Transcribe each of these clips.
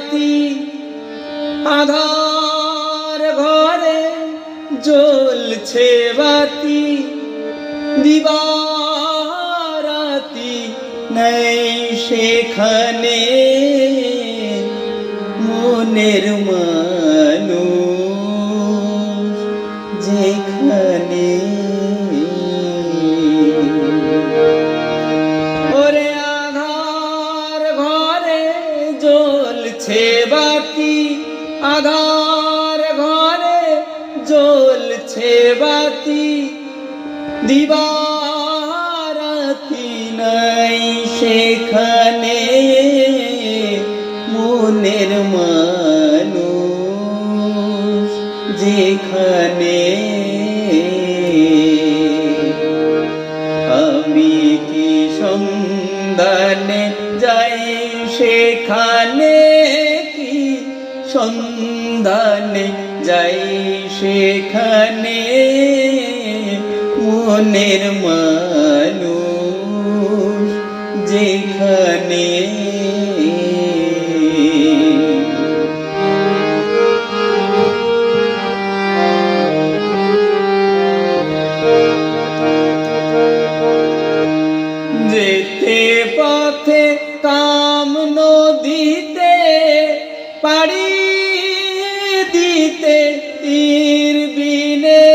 বাতি আধার ঘরে জ্বলছে বাতি দিবারাতি নেই সেখানে মনের মানুষ জ্বলছে বাতি আধার ঘরে, জ্বলছে বাতি। দিবারাতি নাই সেখানে মনের মানুষ যেখানে। আমি কি সন্ধানে যাই সেখানে কি সন্ধানে যাই সেখানে মনের মানুষ যেখানে দিতে তীর বিনে।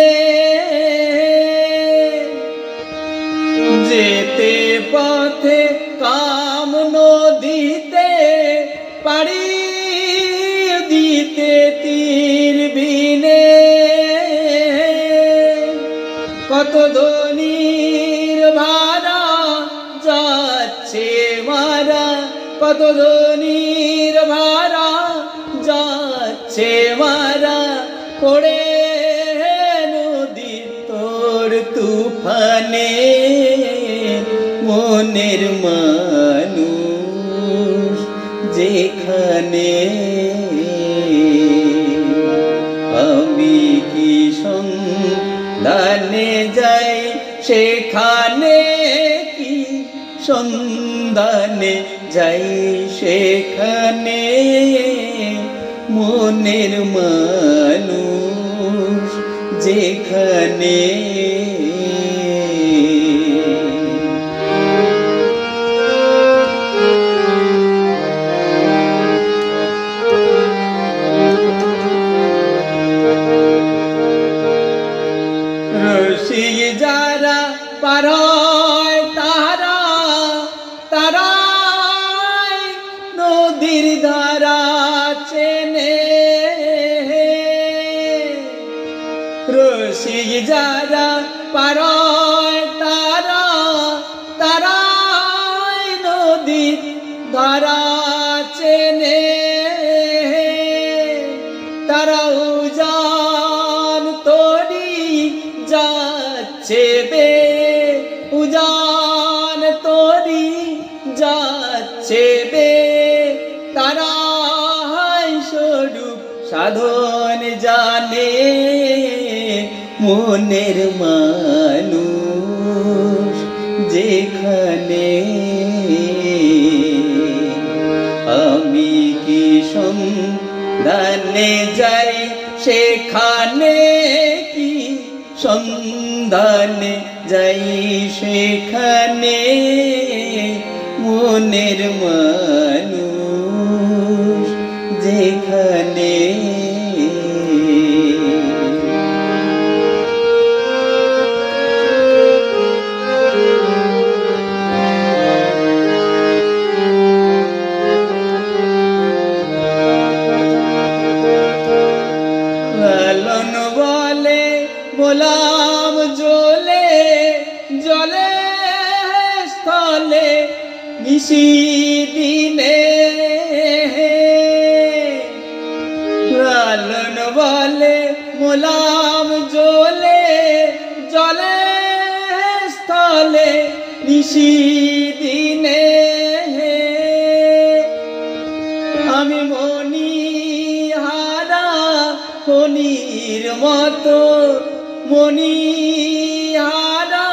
যেতে পথে কাম নদীতে পারি দিতে তীর বিনে। কত ধনির ভাড়া যাচ্ছে মারা, কত ধনির তুফানে মনের মানুষ যেখানে আমি কি সন্ধানে যাই, সেখানে কি সন্ধানে যাই, সেখানে মনের মানুষ যেখানে নদীর ধারা চেনে। রসি যারা পারয় তারা, তারাই নদীর ধারা চেনে। তারা উজান তরি যাচ্ছে বে জানে মনের মানুষ যেখানে আমি কি সন্ধানে যাই, সেখানে কি সন্ধানে যাই, সেখানে মনের মানুষ নিশি দিনে লালন বলে, মোলাম জলে জলে স্থলে নিশি দিনে। আমি মনি হারা ফণির মতো মনি হারা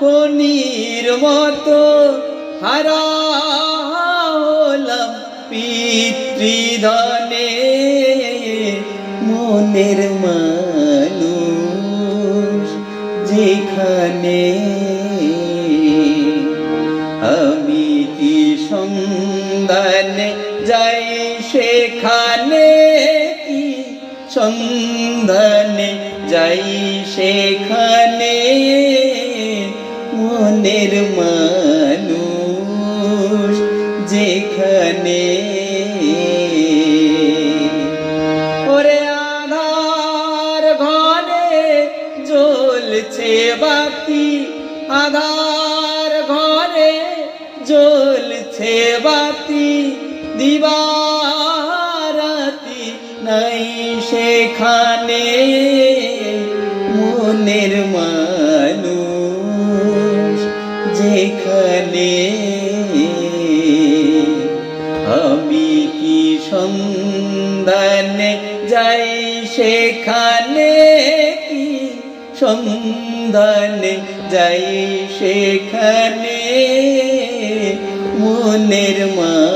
ফণির মতো, হারা হলাম পিতৃ ধনে মনের মানুষ যেখানে আমি কি সন্ধানে যাই সেখানে কি সন্ধানে যাই সেখানে মনের মানুষ যেখানে ওরে আধার ঘরে জ্বলছে বাতি, আধার ঘরে জ্বলছে বাতি, দিবারাতি নাই সেখানে মনের মানুষ যেখানে সন্ধানে যাই সেখানে কি? সন্ধানে যাই সেখানে মনের মানুষ